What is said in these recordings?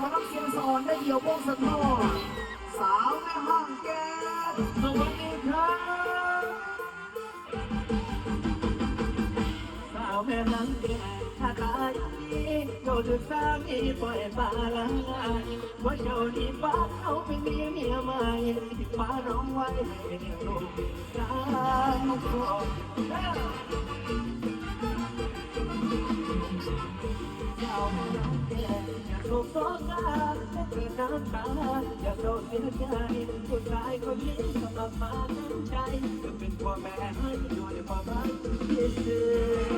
พนักเสียงสอนได้เดี่ยววงสะท้อนสาวแม่ห้างแกสวัสดีครับสาวแม่นังแกถ้าตายเจ้าจะสามีปล่อยปลาละว่าเจ้าดีป้าเขาเป็นเมียเมียใหม่ป้าร้องไว้เด็กลูกสาว อยากโศกโศกาและเกิดน้ำตาอยากโดนเสียใจผู้ชายคนนี้สมัครมาตั้งใจจะเป็นพ่อแม่ให้ด้วยความรักที่ซื่อ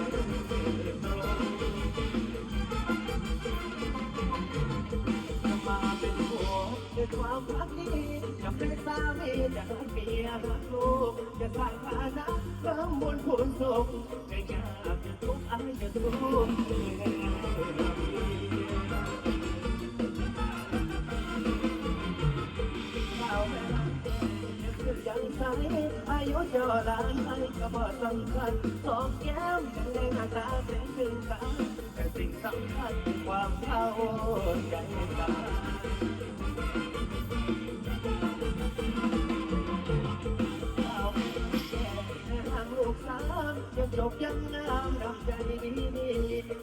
ด้วยความรักนี้จะเป็นสามีจะรักเมียรักลูกจะสร้างฐานะเพิ่มบุญผลสุข ยังใสอายุเยอะหลานให้ก็บ่สำคัญสองแก้มแดงหน้าตาเป็นถึงกันแต่สิ่งสำคัญคือความเข้าใจกันทางลูกสาวยังจบยังงามดำใจดีดี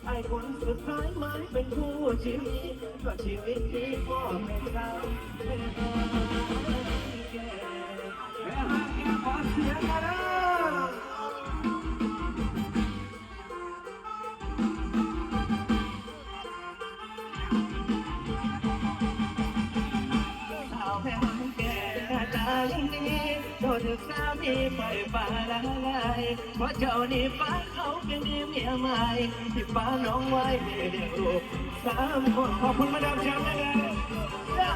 ไอ้คนสุดท้ายหมาเป็นคู่ชีวิตก็ชีวิตที่พ่อเป็นเรา สียงมาเด้อสาวแม่แก่หน้าตายังดีโดนสามีปล่อยปลาละลายเพราะเจ้านี่ป้าเขาเป็นเมียใหม่ที่ป้าน้องไว้เด็กลูกสามคนขอบคุณมาดามแชมป์นะเขา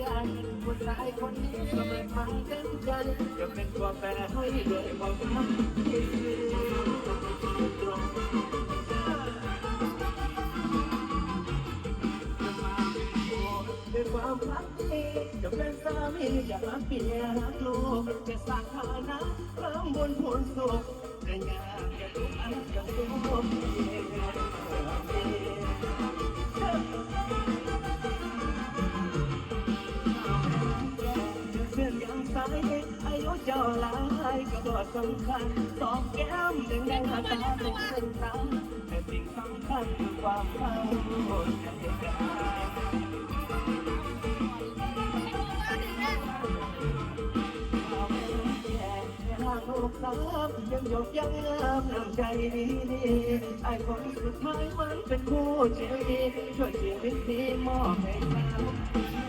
กันผู้ชายคนนี้ก็ไม่มาเต็มใจจะเป็นตัวแปรให้ด้วยความรักที่ตรงด้วยความรักที่จะเป็นสามีอยารักเมียรักลูกจะสร้างฐานะเพิ่มบุญผลสุขแต่อยากจะทุกอันจะทุกข์ อายุเจ้าหลายก็บ่สำคัญสองแก้มแดงแดงหน้าตาเป็นเส้นตาแต่สิ่งสำคัญคือความเข้าใจกันลูกสาวยังหยกยังงามน้ำใจดีดีไอ้คนสุดท้ายมันเป็นคู่ชีวิตช่วยชีวิตที่มอบให้เรา